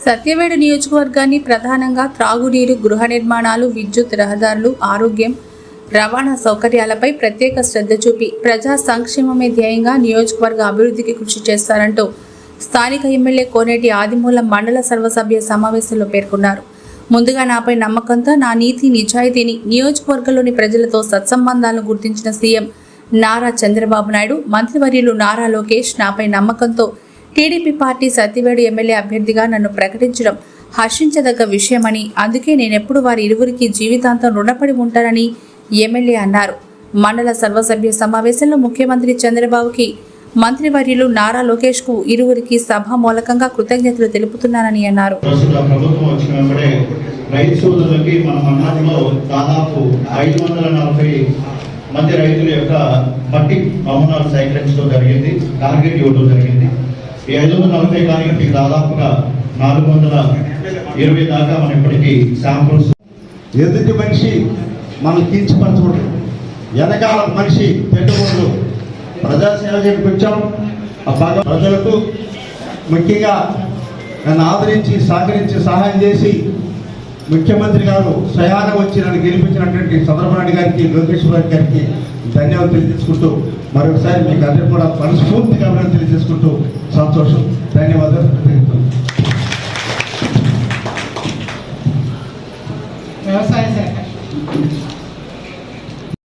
సత్యవేడు నియోజకవర్గాన్ని ప్రధానంగా త్రాగునీరు గృహ నిర్మాణాలు విద్యుత్ రహదారులు ఆరోగ్యం రవాణా సౌకర్యాలపై ప్రత్యేక శ్రద్ధ చూపి ప్రజా సంక్షేమమే ధ్యేయంగా నియోజకవర్గ అభివృద్ధికి కృషి చేస్తారంటూ స్థానిక ఎమ్మెల్యే కోనేటి ఆదిమూలం మండల సర్వసభ్య సమావేశంలో పేర్కొన్నారు. ముందుగా నాపై నమ్మకంతో నా నీతి నిజాయితీని నియోజకవర్గంలోని ప్రజలతో సత్సంబంధాలను గుర్తించిన సీఎం నారా చంద్రబాబు నాయుడు మంత్రివర్యులు నారా లోకేష్ నాపై నమ్మకంతో టీడీపీ పార్టీ సత్యవేడు ఎమ్మెల్యే అభ్యర్థిగా నన్ను ప్రకటించడం హర్షించదగ్గ విషయమని అందుకే నేనెప్పుడు వారి ఇరువురికి జీవితాంతం రుణపడి ఉంటానని ఎమ్మెల్యే అన్నారు. మండల సర్వసభ్య సమావేశంలో ముఖ్యమంత్రి చంద్రబాబుకి మంత్రివర్యులు నారా లోకేష్కు ఇరువురికి సభ మూలకంగా కృతజ్ఞతలు తెలుపుతున్నానని అన్నారు. రైతు సోదరులకి మన మండలంలో దాదాపు ఐదు వందల నలభై మంది రైతుల యొక్క మట్టి నమూనాలు సేకరించడం జరిగింది టార్గెట్ ఇవ్వడం జరిగింది. ఈ ఐదు వందల నలభై కానీ దాదాపుగా నాలుగు వందల ఇరవై దాకా మనం ఇప్పటికీ శాంపుల్స్ ఎదుటి మనిషి మనం కించపరచకూడదు. వెనకాల మనిషి పెట్టుకోడు ప్రజాసేవ చేయడానికి వచ్చాం. ఆ ప్రజలకు ముఖ్యంగా నన్ను ఆదరించి సహకరించి సహాయం చేసి ముఖ్యమంత్రి గారు స్వయాన వచ్చి నన్ను గెలిపించినటువంటి చంద్రబాబు గారికి లోకేశ్వర గారికి ధన్యవాదాలు తెలియజేసుకుంటూ మరొకసారి మీకు అందరూ కూడా మనస్ఫూర్తిగా అభినందనలు తెలియజేసుకుంటూ సంతోషం. ధన్యవాదాలు. వ్యవసాయ శాఖ.